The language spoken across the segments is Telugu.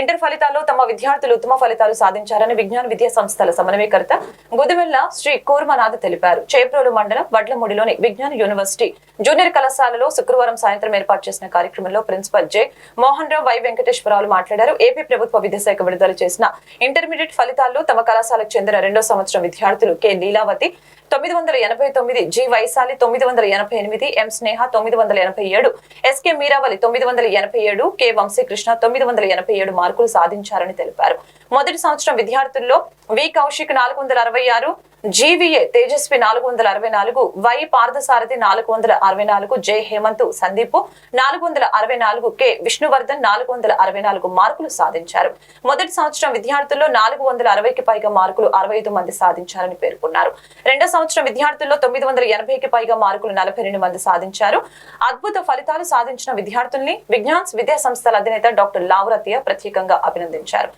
ఇంటర్ ఫలితాల్లో తమ విద్యార్థులు ఉత్తమ ఫలితాలు సాధించారని విజ్ఞాన విద్యా సంస్థల సమన్వయకర్త గుదిమెల్ల శ్రీ కూర్మనాథ్ తెలిపారు. చేప్రోలు మండలం వడ్లమూడిలోని విజ్ఞాన యూనివర్సిటీ జూనియర్ కళాశాలలో శుక్రవారం సాయంత్రం ఏర్పాటు చేసిన కార్యక్రమంలో principal J. Mohan Rao Y Venkateswara Rao మాట్లాడారు. ఏపీ ప్రభుత్వ విద్యాశాఖ విడుదల చేసిన ఇంటర్మీడియట్ ఫలితాల్లో తమ కళాశాలకు చెందిన రెండో సంవత్సరం విద్యార్థులు కె. లీలావతి తొమ్మిది వందల ఎనభై తొమ్మిది జి వైశాలి తొమ్మిది వందల ఎనభై ఎనిమిది ఎం స్నేహ తొమ్మిది వందల ఎనభై ఏడు ఎస్కే మీరావలి తొమ్మిది వందల ఎనభై ఏడు కె వంశీకృష్ణ తొమ్మిది వందల ఎనభై ఏడు మార్కులు సాధించారని తెలిపారు. మొదటి సంవత్సరం విద్యార్థుల్లో వి. కౌశిక్ నాలుగు వందల అరవై ఆరు జీవీఏ తేజస్వి నాలుగు వందల అరవై నాలుగు వై. పార్థసారథి నాలుగు వందల అరవై నాలుగు జై. హేమంత్ సందీప్ నాలుగు వందల అరవై నాలుగు కె. విష్ణువర్ధన్ నాలుగు వందల అరవై నాలుగు మార్కులు సాధించారు. మొదటి సంవత్సరం విద్యార్థుల్లో నాలుగు వందల అరవైకి పైగా మార్కులు అరవై ఐదు మంది సాధించారని పేర్కొన్నారు. రెండో సంవత్సరం విద్యార్థుల్లో తొమ్మిది వందల ఎనభైకి పైగా మార్కులు నలభై రెండు మంది సాధించారు. అద్భుత ఫలితాలు సాధించిన విద్యార్థుల్ని విజ్ఞాన్స్ విద్యా సంస్థల అధినేత డాక్టర్ లావరత్య ప్రత్యేకంగా అభినందించారు.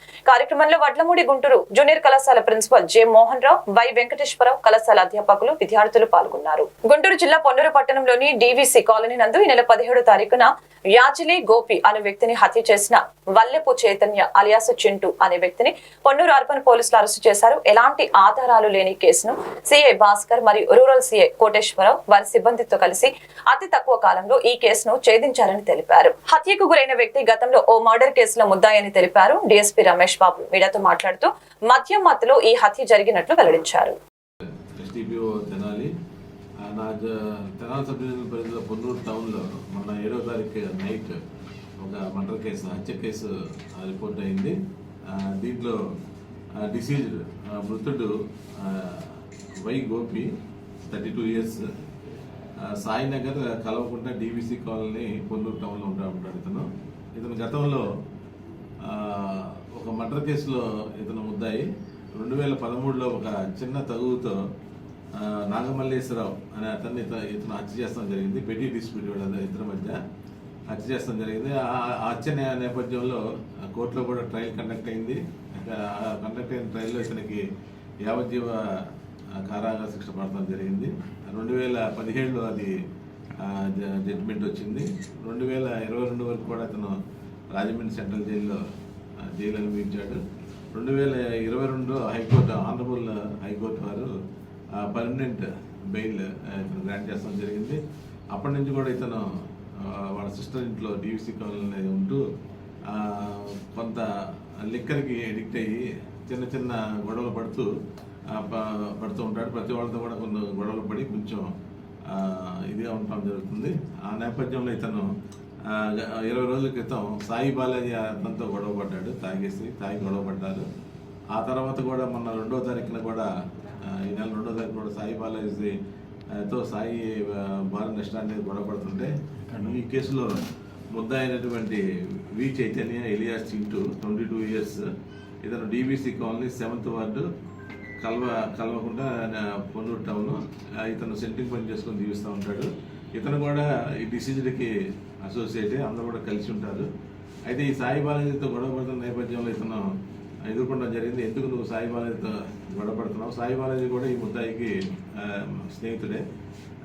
కార్యక్రమంలో వడ్లమూడి గుంటూరు జూనియర్ కళాశాల principal J Mohan Rao Y Venkateswara Rao కళాశాల అధ్యాపకులు విద్యార్థులు పాల్గొన్నారు. గుంటూరు జిల్లా పొన్నూరు పట్టణంలోని డివిసి కాలనీ నందు ఈ నెల పదిహేడు తారీఖున యాచిలి గోపి అనే వ్యక్తిని హత్య చేసిన వల్లెపు చైతన్య అలియాస్ చింటూ అనే వ్యక్తిని పొన్నూరు అర్బన్ పోలీసులు అరెస్టు చేశారు. ఎలాంటి ఆధారాలు లేని కేసును సిఐ భాస్కర్ మరియు రూరల్ సిఐ కోటేశ్వరరావు వారి సిబ్బందితో కలిసి అతి తక్కువ కాలంలో ఈ కేసును ఛేదించారని తెలిపారు. హత్యకు గురైన వ్యక్తి గతంలో ఓ మర్డర్ కేసులో ముద్దాయని తెలిపారు. డిఎస్పీ రమేష్ బాబు. మీడియాతో మాట్లాడుతూ మద్యం మత్తులో ఈ హత్య జరిగినట్లు వెల్లడించారు. తెనాలి నా తెనాలి సబ్ డివిజన్ పరిధిలో పొన్నూరు టౌన్లో మొన్న ఏడో తారీఖు నైట్ ఒక మర్డర్ కేసు హత్య కేసు రిపోర్ట్ అయింది. దీంట్లో డిసీజ్డ్ మృతుడు Y Gopi thirty two years. Sainagar కలవకుండా డీవీసీ కాలనీ పొల్లూరు టౌన్లో ఉంటా ఉంటాడు ఇతను. ఇతను గతంలో ఒక మర్డర్ కేసులో ఇతను ముద్దాయి. రెండు వేల పదమూడులో ఒక చిన్న తగువుతో నాగమల్లేశ్వరరావు అనే అతన్ని ఇతను హత్య చేస్తాం జరిగింది. పెట్టి డిస్ప్యూట్ వీళ్ళ ఇద్దరి మధ్య హత్య చేస్తాం జరిగింది. ఆ హత్య నేపథ్యంలో ఆ కోర్టులో కూడా ట్రయల్ కండక్ట్ అయింది. కండక్ట్ అయిన ట్రయల్లో ఇతనికి యావజ్జీవ కారాగా కారాగార శిక్ష పడతాం జరిగింది. రెండు వేల పదిహేడులో అది జడ్జిమెంట్ వచ్చింది. రెండు వేల ఇరవై రెండు వరకు కూడా అతను రాజమండ్రి సెంట్రల్ జైల్లో జైలు అనుభవించాడు రెండు వేల ఇరవై రెండు high court honourable high court వారు పర్మనెంట్ బెయిల్ ఇతను గ్రాంట్ చేస్తాం జరిగింది. అప్పటి నుంచి కూడా ఇతను వాళ్ళ సిస్టర్ ఇంట్లో డీవీసీ కాలనీ ఉంటూ కొంత లిక్కర్కి ఎడిక్ట్ అయ్యి చిన్న చిన్న గొడవలు పడుతూ ప- పడుతూ ఉంటాడు. ప్రతి వాళ్ళతో కూడా కొన్ని గొడవలు పడి కొంచెం ఇదిగా ఉండటం జరుగుతుంది. ఆ నేపథ్యంలో ఇతను ఇరవై రోజుల క్రితం సాయి బాలాజీ అతనితో గొడవ పడ్డాడు తాగేసి తాగి గొడవ పడ్డారు ఆ తర్వాత కూడా మొన్న రెండో తారీఖున కూడా ఈ నెల రెండో తారీఖు కూడా సాయి బాలాజీ తో సాయి ఆ, బాలన్ రెస్టారెంట్ మీద గొడవ పడుతుంటే ఈ కేసులో ముద్ద అయినటువంటి V Chaitanya alias Chintu twenty two years ఇతను డీబీసీ కాలనీ సెవెంత్ వార్డు కల్వ కలవకుండా పొన్నూరు టౌన్ ఇతను సెంటింగ్ పని చేసుకొని జీవిస్తూ ఉంటాడు. ఇతను కూడా ఈ డిసీజ్డ్కి అసోసియేట్ అందరూ కూడా కలిసి ఉంటారు. అయితే ఈ సాయి బాలాజీతో గొడవపడుతున్న నేపథ్యంలో ఇతను ఎదుర్కొనడం జరిగింది. ఎందుకు నువ్వు సాయి బాలాజీతో గొడవపడుతున్నావు సాయి బాలాజీ కూడా ఈ ముద్దాయికి స్నేహితుడే.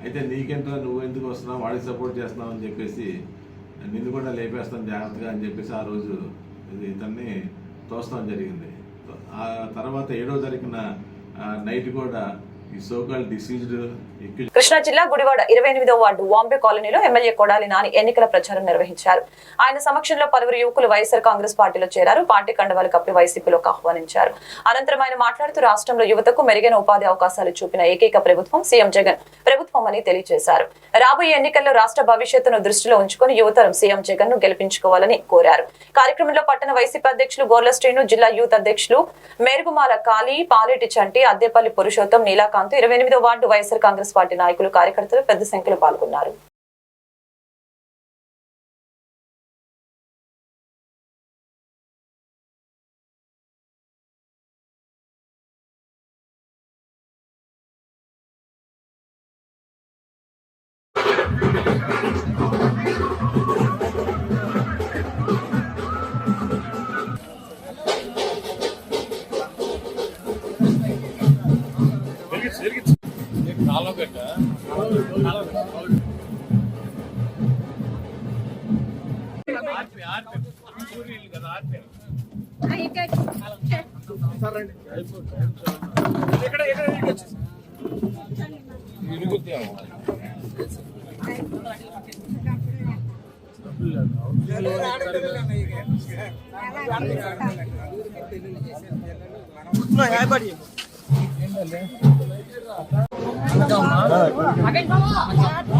అయితే నీకెంట్రా? నువ్వు ఎందుకు వస్తున్నావు? వాడికి సపోర్ట్ చేస్తున్నావు అని చెప్పేసి నిన్ను కూడా లేపేస్తాను జాగ్రత్తగా అని చెప్పేసి ఆ రోజు ఇది ఇతన్ని తోస్తాం జరిగింది. ఆ తర్వాత ఏడో తారీఖున నైట్ కూడా కృష్ణా జిల్లా గుడివాడ ఇరవై ఎనిమిదో వార్డు వాంబే కాలనీలో ఎమ్మెల్యే కొడాలి నాని ఎన్నికల ప్రచారం నిర్వహించారు. ఆయన సమక్షంలో పలువురు యువకులు వైఎస్ఆర్ కాంగ్రెస్ పార్టీలో చేరారు. పార్టీ కండవాలు కప్పి వైసీపీలోకి ఆహ్వానించారు. అనంతరం ఆయన మాట్లాడుతూ రాష్ట్రంలో యువతకు మెరుగైన ఉపాధి అవకాశాలు చూపిన ఏకైక ప్రభుత్వం సీఎం జగన్. ప్రభుత్వం అని తెలియజేశారు. రాబోయే ఎన్నికల్లో రాష్ట్ర భవిష్యత్తును దృష్టిలో ఉంచుకుని యువతరం సీఎం జగన్ను గెలిపించుకోవాలని కోరారు. కార్యక్రమంలో పట్టణ వైసీపీ అధ్యక్షులు గోర్ల శ్రీను జిల్లా యూత్ అధ్యక్షులు మేరుగుమాల కాళీ పాలేటి చంటి అద్దెపల్లి పురుషోత్తం నీలాకాంత్ ఇరవై ఎనిమిదో వార్డు వైఎస్ఆర్ కాంగ్రెస్ పార్టీ నాయకులు కార్యకర్తలు పెద్ద సంఖ్యలో పాల్గొన్నారు.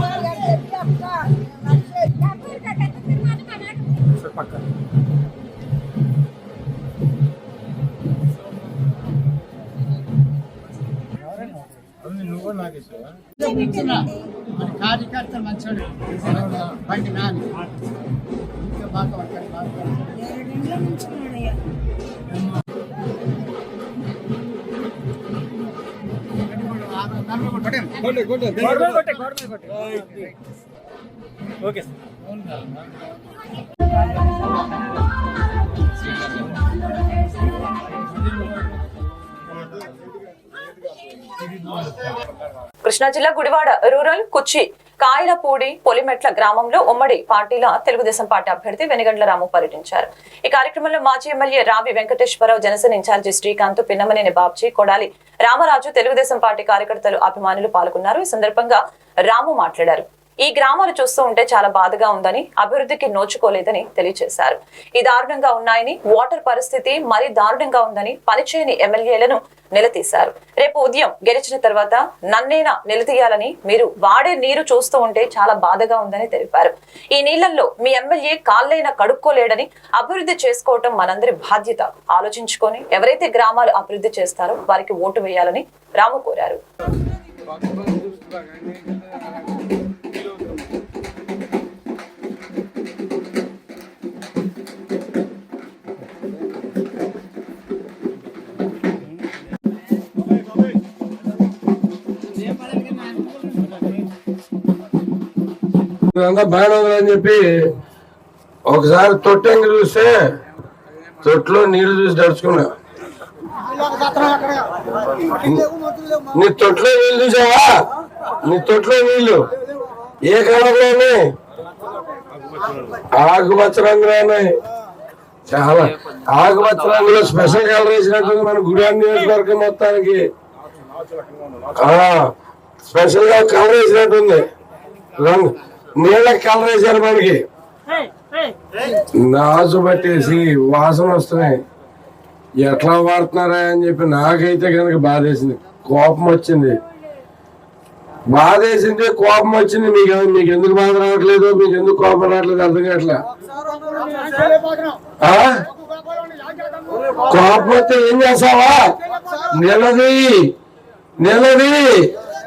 మన కార్యకర్త మంచోడు. బండి నాని. ఇంకా బాగా ఉంటాడు కృష్ణా జిల్లా గుడివాడ రూరల్ కుచ్చి కాయలపూడి పొలిమెట్ల గ్రామంలో ఉమ్మడి పార్టీల తెలుగుదేశం పార్టీ అభ్యర్థి వెనుగండ్ల రాము పర్యటించారు. ఈ కార్యక్రమంలో మాజీ MLA Ravi Venkateswara Rao Janasena incharge Srikanth Pinnamaneni Babji Kodali Ramaraju Telugu Desam party కార్యకర్తలు అభిమానులు పాల్గొన్నారు. ఈ సందర్భంగా రాము మాట్లాడారు. ఈ గ్రామాలు చూస్తూ ఉంటే చాలా బాధగా ఉందని అభివృద్ధికి నోచుకోలేదని తెలియజేశారు ఈ దారుణంగా ఉన్నాయని వాటర్ పరిస్థితి మరీ దారుణంగా ఉందని పనిచేయని ఎమ్మెల్యేలను నిలదీశారు. రేపు ఉదయం గెలిచిన తర్వాత నన్నేనా నిలదీయాలని మీరు వాడే నీరు చూస్తూ ఉంటే చాలా బాధగా ఉందని తెలిపారు. ఈ నీళ్ళలో మీ ఎమ్మెల్యే కాళ్ళైనా కడుక్కోలేడని అభివృద్ధి చేసుకోవటం మనందరి బాధ్యత. ఆలోచించుకొని ఎవరైతే గ్రామాలు అభివృద్ధి చేస్తారో వారికి ఓటు వేయాలని రాము కోరారు. బాగానే ఉందని చెప్పి ఒకసారి తొట్టెంగి చూస్తే తొట్టులో నీళ్ళు చూసి దడుచుకున్నా నీ తొట్టులో నీళ్ళు చూసావా? నీ తొట్టులో నీళ్ళు. ఏ కలర్లో ఆకుపచ్చ రంగులో చాలా. ఆకుపచ్చ రంగులో స్పెషల్ కలర్ వేసినట్టుంది మన గుడి నియోజకవర్గం మొత్తానికి. స్పెషల్గా కలర్ వేసినట్టుంది. రంగు. నీళ్ళకి కలర్ వేసారు మనకి. నాసు పట్టేసి వాసన వస్తున్నాయి. ఎట్లా వాడుతున్నారా అని చెప్పి నాకైతే కనుక బాధేసింది. కోపం వచ్చింది. బాధేసింది కోపం వచ్చింది. మీకు మీకు ఎందుకు బాధ రావట్లేదు? మీకు ఎందుకు కోపం రావట్లేదు? అర్థం కావట్లే? కోపం వస్తే ఏం చేస్తావా? నిలది నిలది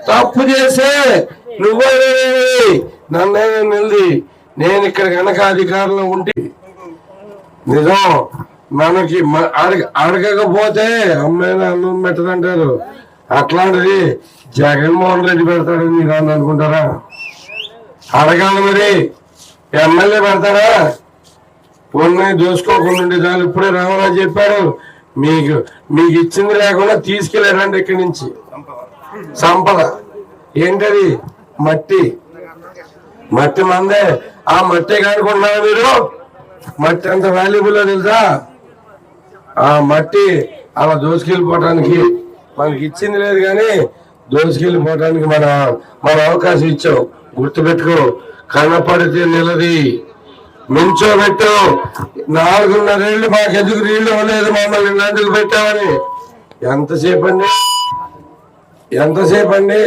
తప్పు చేసే నువ్వే నన్నే నిలిది నేను ఇక్కడ కనుక అధికారంలో ఉంటే నిజం. మనకి అడగ అడగకపోతే అమ్మాయిని అన్నం పెట్టదంటారు అట్లాంటిది జగన్మోహన్ రెడ్డి పెడతాడని మీరు అని అనుకుంటారా? అడగాలి మరి. ఎమ్మెల్యే పెడతారా ఉన్నాయి దోసుకోకుండా ఉండే చాలు ఇప్పుడే రామరాజు చెప్పారు మీకు మీకు ఇచ్చింది లేకుండా తీసుకెళ్ళారండి ఇక్కడి నుంచి. సంపద. ఏంటది? మట్టి. మట్టి మందే. ఆ మట్టి కనుకున్నారా మీరు? మట్టి ఎంత వాల్యుబుల్ తెలుసా? ఆ మట్టి అలా దోసుకెళ్ళిపోవటానికి మనకి ఇచ్చింది లేదు కానీ దోసుకెళ్ళిపోవటానికి మన మన అవకాశం ఇచ్చాం గుర్తుపెట్టుకో. కనపడితే నిలది. మించోబెట్టు నాలుగున్నరేళ్ళు మాకెందుకు నీళ్ళు ఇవ్వలేదు మమ్మల్ని నందుకు పెట్టామని ఎంతసేపు అండి? ఎంతసేపు అండి?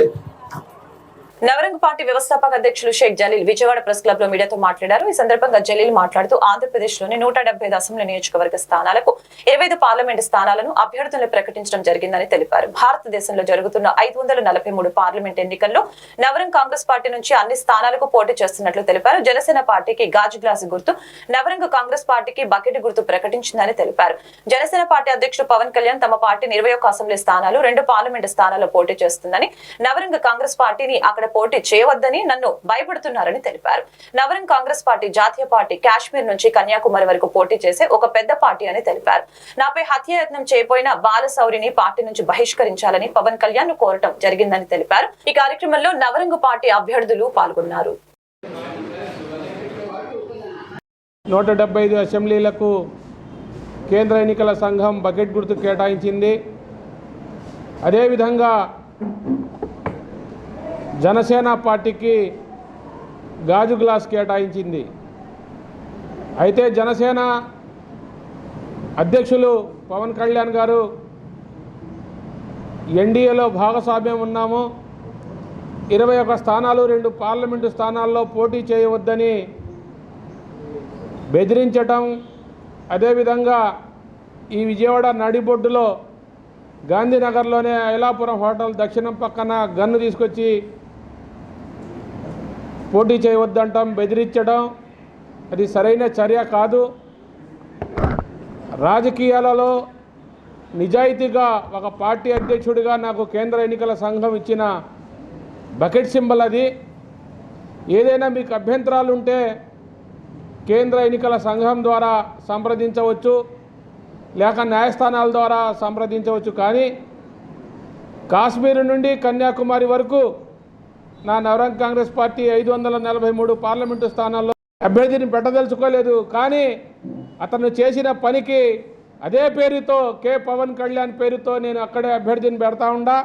నవరంగ్ పార్టీ వ్యవస్థాపక అధ్యక్షులు షేక్ జలీల్ విజయవాడ ప్రెస్ క్లబ్లో మీడియాతో మాట్లాడారు. ఈ సందర్భంగా జలీల్ మాట్లాడుతూ ఆంధ్రప్రదేశ్లోని నూట డెబ్బై ఐదు అసెంబ్లీ నియోజకవర్గ స్థానాలకు ఇరవై ఐదు పార్లమెంటు స్థానాలను అభ్యర్థులను ప్రకటించడం జరిగిందని తెలిపారు. భారతదేశంలో జరుగుతున్న ఐదు వందల నలభై మూడు పార్లమెంట్ ఎన్నికల్లో నవరంగ్ కాంగ్రెస్ పార్టీ నుంచి అన్ని స్థానాలకు పోటీ చేస్తున్నట్లు తెలిపారు. జనసేన పార్టీకి గాజు గ్లాసు గుర్తు నవరంగ్ కాంగ్రెస్ పార్టీకి బకెట్ గుర్తు ప్రకటించిందని తెలిపారు. జనసేన పార్టీ అధ్యక్షుడు పవన్ కళ్యాణ్ తమ పార్టీని ఇరవై ఒక్క అసెంబ్లీ స్థానాలు రెండు పార్లమెంటు స్థానాల్లో పోటీ చేస్తుందని నవరంగ్ కాంగ్రెస్ పార్టీని అక్కడ పోటీ చేయవద్దని నన్ను భయపడుతున్నారని తెలిపారు. నవరం కాంగ్రెస్ పార్టీ జాతీయ పార్టీ కాశ్మీర్ నుంచి కన్యాకుమారి వరకు పోటీ చేసే ఒక పెద్ద పార్టీ అని తెలిపారు. నాపై హత్యాయత్నం చేయబోయిన బాలశౌరిని పార్టీ నుంచి బహిష్కరించాలని పవన్ కళ్యాణ్ను కోరటం జరిగిందని తెలిపారు. ఈ కార్యక్రమంలో నవరంగు పార్టీ అభ్యర్థులు పాల్గొన్నారు. నూట డెబ్బై ఐదు అసెంబ్లీలకు కేంద్ర ఎన్నికల సంఘం బకెట్ గుర్తు కేటాయించింది. అదేవిధంగా జనసేన పార్టీకి గాజు గ్లాస్ కేటాయించింది. అయితే జనసేన అధ్యక్షులు పవన్ కళ్యాణ్ గారు ఎన్డీఏలో భాగస్వామ్యం ఉన్నాము. ఇరవై ఒక స్థానాలు రెండు పార్లమెంటు స్థానాల్లో పోటీ చేయవద్దని బెదిరించటం అదేవిధంగా ఈ విజయవాడ నడిబొడ్డులో గాంధీనగర్లోనే ఐలాపురం హోటల్ దక్షిణం పక్కన గన్ను తీసుకొచ్చి పోటీ చేయవద్దంటాం బెదిరించడం అది సరైన చర్య కాదు. రాజకీయాలలో నిజాయితీగా ఒక పార్టీ అధ్యక్షుడిగా నాకు కేంద్ర ఎన్నికల సంఘం ఇచ్చిన బకెట్ సింబల్ అది. ఏదైనా మీకు అభ్యంతరాలు ఉంటే కేంద్ర ఎన్నికల సంఘం ద్వారా సంప్రదించవచ్చు లేక న్యాయస్థానాల ద్వారా సంప్రదించవచ్చు. కానీ కాశ్మీర్ నుండి కన్యాకుమారి వరకు నా నవరంగ్ కాంగ్రెస్ పార్టీ ఐదు వందల నలభై మూడు పార్లమెంటు స్థానాల్లో అభ్యర్థిని పెట్టదలుచుకోలేదు. కానీ అతను చేసిన పనికి అదే పేరుతో కె పవన్ కళ్యాణ్ పేరుతో నేను అక్కడే అభ్యర్థిని పెడతా ఉండా.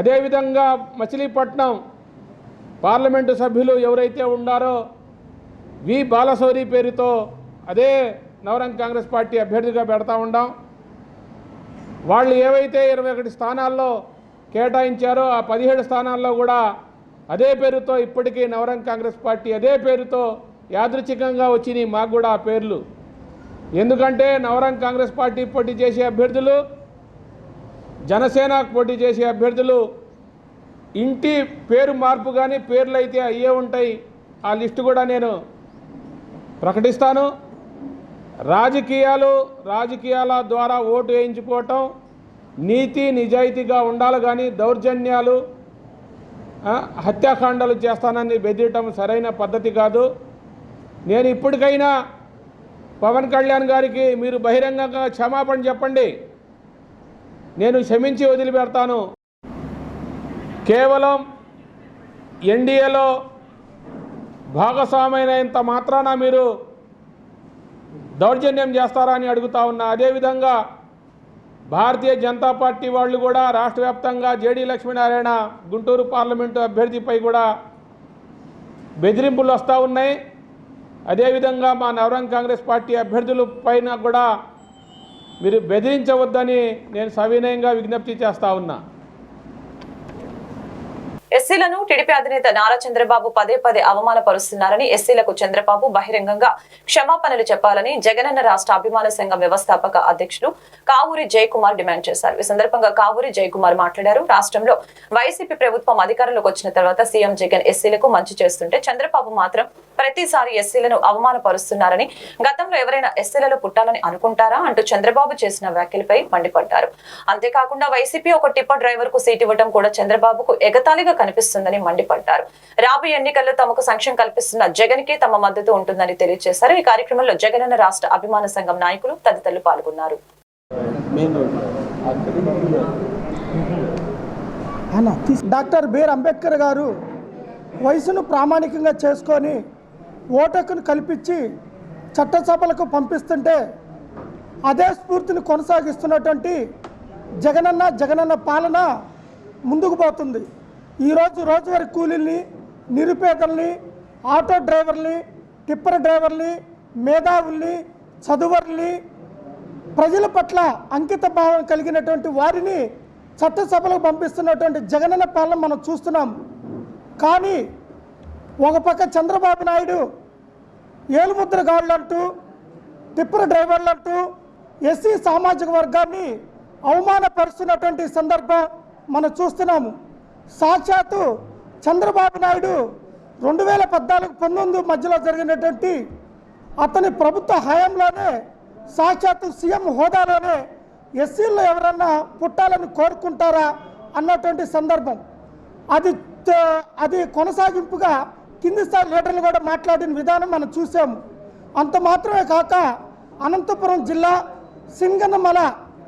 అదేవిధంగా మచిలీపట్నం పార్లమెంటు సభ్యులు ఎవరైతే ఉండారో వి బాలశౌరి పేరుతో అదే నవరంగ్ కాంగ్రెస్ పార్టీ అభ్యర్థిగా పెడతా ఉండాం. వాళ్ళు ఏవైతే ఇరవై ఒకటి స్థానాల్లో కేటాయించారో ఆ పదిహేడు స్థానాల్లో కూడా అదే పేరుతో ఇప్పటికీ నవరంగ్ కాంగ్రెస్ పార్టీ అదే పేరుతో యాదృచ్ఛికంగా వచ్చినాయి మాకు కూడా ఆ పేర్లు. ఎందుకంటే నవరంగ్ కాంగ్రెస్ పార్టీ పోటీ చేసే అభ్యర్థులు జనసేన పోటీ చేసే అభ్యర్థులు ఇంటి పేరు మార్పు కానీ పేర్లు అయితే అయ్యే ఉంటాయి. ఆ లిస్టు కూడా నేను ప్రకటిస్తాను. రాజకీయాలు రాజకీయాల ద్వారా ఓటు వేయించుకోవటం నీతి నిజాయితీగా ఉండాలి కానీ దౌర్జన్యాలు హత్యాకాండాలు చేస్తానని బెదిరటం సరైన పద్ధతి కాదు. నేను ఇప్పటికైనా పవన్ కళ్యాణ్ గారికి మీరు బహిరంగంగా క్షమాపణ చెప్పండి. నేను క్షమించి వదిలిపెడతాను. కేవలం ఎన్డీఏలో భాగస్వామైనంత మాత్రాన మీరు దౌర్జన్యం చేస్తారా అని అడుగుతా ఉన్నా. అదేవిధంగా భారతీయ జనతా పార్టీ వాళ్ళు కూడా రాష్ట్ర వ్యాప్తంగా జేడీ లక్ష్మీనారాయణ గుంటూరు పార్లమెంటు అభ్యర్థిపై కూడా బెదిరింపులు వస్తూ ఉన్నాయి. అదేవిధంగా మా నవరంగ్ కాంగ్రెస్ పార్టీ అభ్యర్థుల పైన కూడా మీరు బెదిరించవద్దని నేను సవినయంగా విజ్ఞప్తి చేస్తూ ఉన్నా. ఎస్సీలను టీడీపీ అధినేత నారా చంద్రబాబు పదే పదే అవమానపరుస్తున్నారని ఎస్సీలకు చంద్రబాబు బహిరంగంగా క్షమాపణలు చెప్పాలని జగనన్న రాష్ట్ర అభిమాన సంఘం వ్యవస్థాపక అధ్యక్షులు కావూరి జయకుమార్ డిమాండ్ చేశారు. ఈ సందర్భంగా కావూరి జయకుమార్ మాట్లాడారు. రాష్ట్రంలో వైసీపీ ప్రభుత్వం అధికారంలోకి వచ్చిన తర్వాత సీఎం జగన్ ఎస్సీలకు మంచి చేస్తుంటే చంద్రబాబు మాత్రం ప్రతిసారి ఎస్సీలను అవమానపరుస్తున్నారని గతంలో ఎవరైనా ఎస్సీలలో పుట్టాలని అనుకుంటారా అంటూ చంద్రబాబు చేసిన వ్యాఖ్యలపై మండిపడ్డారు. అంతేకాకుండా వైసీపీ ఒక టిప్పర్ డ్రైవర్కు సీట్ ఇవ్వడం కూడా చంద్రబాబుకు ఎగతాళిగా కనిపిస్తుందని మండిపడ్డారు. రాబోయే ఎన్నికల్లో తమకు సంక్షేమం కల్పిస్తున్న జగన్కి తమ మద్దతు ఉంటుందని తెలియజేశారు ఈ కార్యక్రమంలో జగనన్న రాష్ట్ర అభిమాన సంఘం నాయకులు తదితరులు పాల్గొన్నారు. డాక్టర్ బీర్ అంబేద్కర్ గారు వయసును ప్రామాణికంగా చేసుకొని ఓటకును కల్పించి చట్టసభలకు పంపిస్తుంటే అదే స్ఫూర్తిని కొనసాగిస్తున్నటువంటి జగనన్న జగనన్న పాలన ముందుకు పోతుంది. ఈరోజు రోజువారీ కూలీల్ని నిరుపేదల్ని ఆటో డ్రైవర్ని టిప్పర్ డ్రైవర్ని మేధావుల్ని చదువర్ని ప్రజల పట్ల అంకిత భావం కలిగినటువంటి వారిని చట్టసభలకు పంపిస్తున్నటువంటి జగనన్న పాలన మనం చూస్తున్నాం. కానీ ఒక పక్క చంద్రబాబు నాయుడు ఏలుముద్రగాళ్ళు అంటూ టిప్పర్ డ్రైవర్లు అంటూ ఎస్సీ సామాజిక వర్గాన్ని అవమానపరుస్తున్నటువంటి సందర్భం మనం చూస్తున్నాము. సాక్షాత్తు చంద్రబాబు నాయుడు రెండు వేల పద్నాలుగు పంతొమ్మిది మధ్యలో జరిగినటువంటి అతని ప్రభుత్వ హయాంలోనే సాక్షాత్తు సీఎం హోదాలోనే ఎస్సీల్లో ఎవరన్నా పుట్టాలని కోరుకుంటారా అన్నటువంటి సందర్భం. అది అది కొనసాగింపుగా కింది స్థాయి లీడర్లు కూడా మాట్లాడిన విధానం మనం చూసాము. అంత మాత్రమే కాక అనంతపురం జిల్లా సింగనమల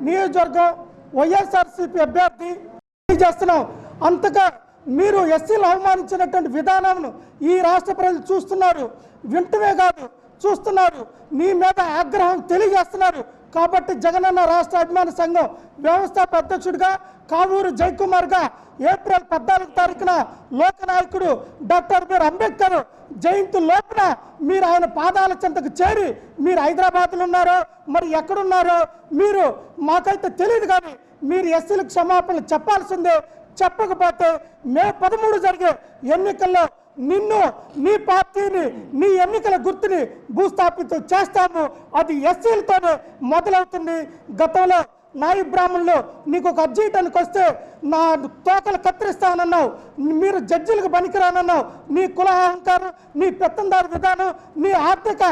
నియోజకవర్గం వైఎస్ఆర్సీపీ అభ్యర్థి చేస్తున్నాం. అంతగా మీరు ఎస్సీలు అవమానించినటువంటి విధానం ఈ రాష్ట్ర ప్రజలు చూస్తున్నారు. వింటమే కాదు చూస్తున్నారు. మీ మీద ఆగ్రహం తెలియజేస్తున్నారు. కాబట్టి జగనన్న రాష్ట్ర అభిమాన సంఘం వ్యవస్థాపక అధ్యక్షుడిగా కావూరు జయకుమార్గా ఏప్రిల్ పద్నాలుగు తారీఖున లోకనాయకుడు డాక్టర్ బిఆర్ అంబేద్కర్ జయంతి లోపల మీరు ఆయన పాదాల చెంతకు చేరి మీరు హైదరాబాద్లో ఉన్నారో మరి ఎక్కడున్నారో మీరు మాకైతే తెలియదు కానీ మీరు ఎస్సీలకు క్షమాపణలు చెప్పాల్సిందే. చెప్పకపోతే మే పదమూడు జరిగే ఎన్నికల్లో నిన్ను నీ పార్టీని నీ ఎన్నికల గుర్తుని భూస్థాపితం చేస్తాము. అది ఎస్సీలతోనే మొదలవుతుంది. గతంలో నాయి బ్రాహ్మణులు నీకు ఒక అర్జీ వస్తే నా తోకలు కత్తిరిస్తానన్నావు. మీరు జడ్జిలకు పనికిరానన్నావు. నీ కుల అహంకారం నీ పెత్తందారు విధానం నీ ఆర్థిక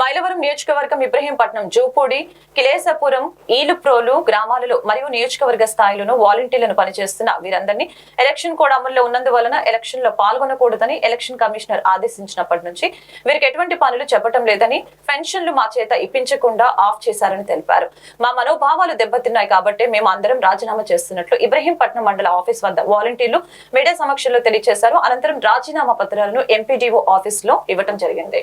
మైలవరం నియోజకవర్గం ఇబ్రహీంపట్నం జూపూడి కిలేసపురం ఈలుప్రోలు గ్రామాలలో మరియు నియోజకవర్గ స్థాయిలోనూ వాలంటీర్లను పనిచేస్తున్న వీరందరినీ ఎలక్షన్ కోడ్ అమల్లో ఉన్నందువలన ఎలక్షన్లో పాల్గొనకూడదని ఎలక్షన్ కమిషనర్ ఆదేశించినప్పటి నుంచి వీరికి ఎటువంటి పనులు చెప్పడం లేదని పెన్షన్లు మా చేత ఇప్పించకుండా ఆఫ్ చేశారని తెలిపారు. మా మనోభావాలు దెబ్బతిన్నాయి కాబట్టి మేము అందరం రాజీనామా చేస్తున్నట్లు ఇబ్రహీంపట్నం మండల ఆఫీస్ వద్ద వాలంటీర్లు మీడియా సమక్షంలో తెలియజేశారు అనంతరం రాజీనామా పత్రాలను ఎంపీడీఓ ఆఫీస్లో ఇవ్వడం జరిగింది.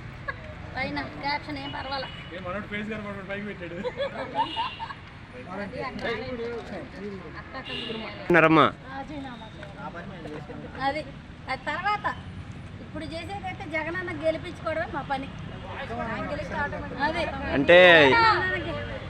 క్యాప్షన్ ఏం పర్వాలా? నరమ్మా. అది అది తర్వాత. ఇప్పుడు చేసేదైతే జగనన్న గెలిపించుకోవడమే మా పని. అది. అంటే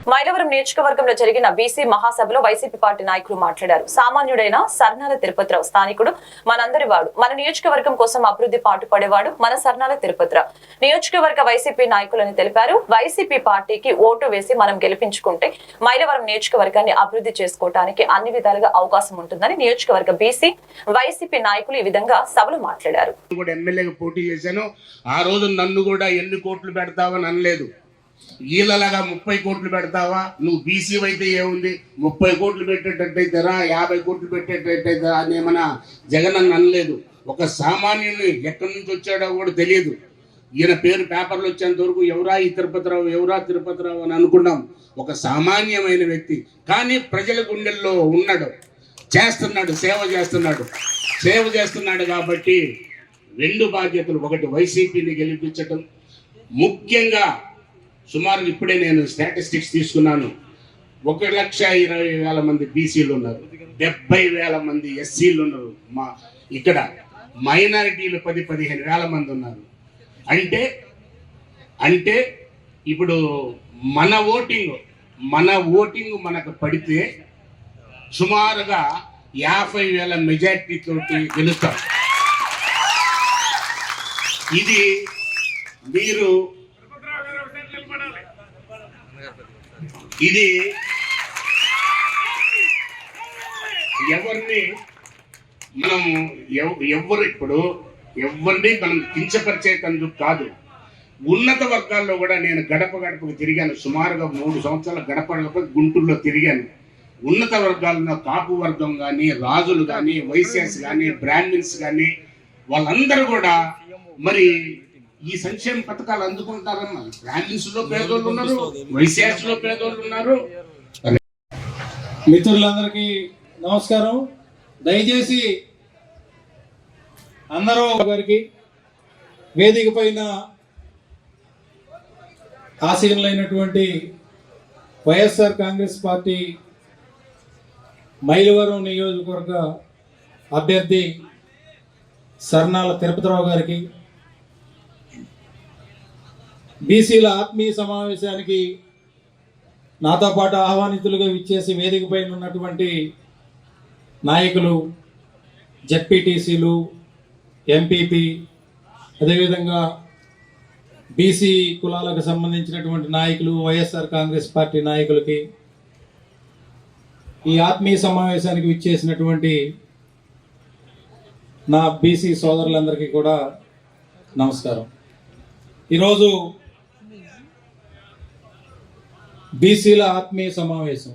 మైలవరం నియోజకవర్గంలో జరిగిన బీసీ మహాసభలో వైసీపీ పార్టీ నాయకులు మాట్లాడారు. సామాన్యుడైన సర్నాల తిరుపతిరావు స్థానికుడు మనందరి వాడు. మన నియోజకవర్గం కోసం అభివృద్ధి పాటుపడేవాడు మన సర్నాల తిరుపతిరావు. నియోజకవర్గ వైసీపీ నాయకులని తెలిపారు. వైసీపీ పార్టీకి ఓటు వేసి మనం గెలిపించుకుంటే మైలవరం నియోజకవర్గాన్ని అభివృద్ధి చేసుకోవడానికి అన్ని విధాలుగా అవకాశం ఉంటుందని నియోజకవర్గ బీసీ వైసీపీ నాయకులు ఈ విధంగా సభలు మాట్లాడారు. పోటీ చేశాను. ఆ రోజు నన్ను కూడా ఎన్ని కోట్లు పెడతావని అనలేదు. వీళ్ళలాగా ముప్పై కోట్లు పెడతావా? నువ్వు బీసీ అయితే ఏముంది? ముప్పై కోట్లు పెట్టేటట్టయితేరా యాభై కోట్లు పెట్టేటట్టయితేరా అని ఏమన్నా జగన్ అని అనలేదు. ఒక సామాన్యుని ఎక్కడి నుంచి వచ్చాడో కూడా తెలియదు. ఈయన పేరు పేపర్లు వచ్చేంత వరకు ఎవరా ఈ తిరుపతిరావు ఎవరా తిరుపతిరావు అని అనుకున్నాం. ఒక సామాన్యమైన వ్యక్తి. కానీ ప్రజల గుండెల్లో ఉన్నాడు. చేస్తున్నాడు సేవ చేస్తున్నాడు. సేవ చేస్తున్నాడు కాబట్టి రెండు బాధ్యతలు. ఒకటి వైసీపీని గెలిపించటం. ముఖ్యంగా సుమారు ఇప్పుడే నేను స్టాటిస్టిక్స్ తీసుకున్నాను. ఒక లక్ష ఇరవై వేల మంది బీసీలు ఉన్నారు. డెబ్బై వేల మంది ఎస్సీలు ఉన్నారు. మా ఇక్కడ మైనారిటీలు పది పదిహేను వేల మంది ఉన్నారు. అంటే అంటే ఇప్పుడు మన ఓటింగ్ మన ఓటింగ్ మనకు పడితే సుమారుగా యాభై వేల మెజార్టీతో గెలుస్తాం ఇది మీరు ఇది ఎవరిని మనం ఎవరు ఇప్పుడు ఎవరిని మనం కించపరిచేటందుకు కాదు. ఉన్నత వర్గాల్లో కూడా నేను గడప గడపకు తిరిగాను. సుమారుగా మూడు సంవత్సరాల గడపడలపై గుంటూరులో తిరిగాను. ఉన్నత వర్గాల్లో కాపు వర్గం కానీ రాజులు కానీ వైశ్యాస్ కానీ బ్రాహ్మిన్స్ కానీ వాళ్ళందరూ కూడా మరి ఈ సంక్షేమ పథకాలు అందుకుంటారమ్మా. బ్రాహ్మిన్స్లో పేదోళ్ళు ఉన్నారు వైశ్యాస్లో పేదోళ్ళు ఉన్నారు. మిత్రులందరికీ నమస్కారం. దయచేసి అందరూ గారికి వేదిక పైన ఆశీనులైనటువంటి వైఎస్ఆర్ కాంగ్రెస్ పార్టీ మైలవరం నియోజకవర్గ అభ్యర్థి సర్నాల తిరుపతిరావు గారికి బీసీల ఆత్మీయ సమావేశానికి నాతో పాటు ఆహ్వానితులుగా విచ్చేసి వేదిక పైన ఉన్నటువంటి నాయకులు జెడ్పీటీసీలు ఎంపీపీ అదేవిధంగా బీసీ కులాలకు సంబంధించినటువంటి నాయకులు వైఎస్ఆర్ కాంగ్రెస్ పార్టీ నాయకులకి ఈ ఆత్మీయ సమావేశానికి విచ్చేసినటువంటి నా బీసీ సోదరులందరికీ కూడా నమస్కారం. ఈరోజు బీసీల ఆత్మీయ సమావేశం.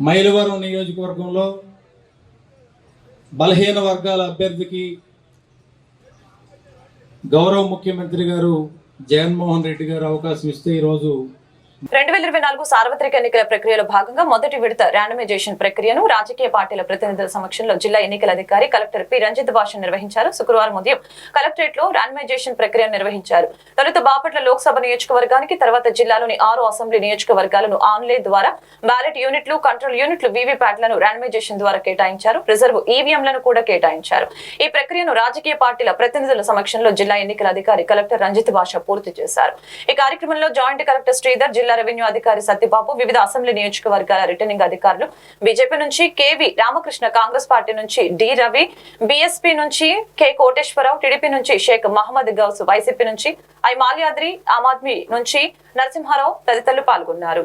మైలవరం నియోజకవర్గంలో బలహీన వర్గాల అభ్యర్థికి గౌరవ ముఖ్యమంత్రి గారు జగన్మోహన్ రెడ్డి గారు అవకాశం ఇస్తే ఈరోజు రెండు వేల ఇరవై నాలుగు సార్వత్రిక ఎన్నికల ప్రక్రియలో భాగంగా మొదటి విడత ర్యాండమైజేషన్ ప్రక్రియను రాజకీయ పార్టీల ప్రతినిధుల సమక్షంలో జిల్లా ఎన్నికల అధికారి కలెక్టర్ పి. రంజిత్ భాష నిర్వహించారు. శుక్రవారం ఉదయం కలెక్టరేట్లో ర్యాండమైజేషన్ ప్రక్రియను నిర్వహించారు. తొలుత బాపట్ల లోక్సభ నియోజకవర్గానికి తర్వాత జిల్లాలోని ఆరు అసెంబ్లీ నియోజకవర్గాలను ఆన్లైన్ ద్వారా బ్యాలెట్ యూనిట్లు కంట్రోల్ యూనిట్లు వీవీప్యాట్లను ర్యాండమైజేషన్ ద్వారా కేటాయించారు. రిజర్వ్ ఈవీఎంలను కూడా కేటాయించారు. ఈ ప్రక్రియను రాజకీయ పార్టీల ప్రతినిధుల సమక్షంలో జిల్లా ఎన్నికల అధికారి కలెక్టర్ రంజిత్ భాష పూర్తి చేశారు. ఈ కార్యక్రమంలో జాయింట్ కలెక్టర్ శ్రీధర్ జిల్లా రెవెన్యూ అధికారి సత్యబాబు వివిధ అసెంబ్లీ నియోజకవర్గాల రిటర్నింగ్ అధికారులు బీజేపీ నుంచి కేవి రామకృష్ణ కాంగ్రెస్ పార్టీ నుంచి డి రవి బీఎస్పీ నుంచి కె కోటేశ్వరరావు టీడీపీ నుంచి షేక్ మహమ్మద్ గౌస్ వైసీపీ నుంచి ఐ మాల్యాద్రి ఆమ్ ఆద్మీ నుంచి నరసింహారావు తదితరులు పాల్గొన్నారు.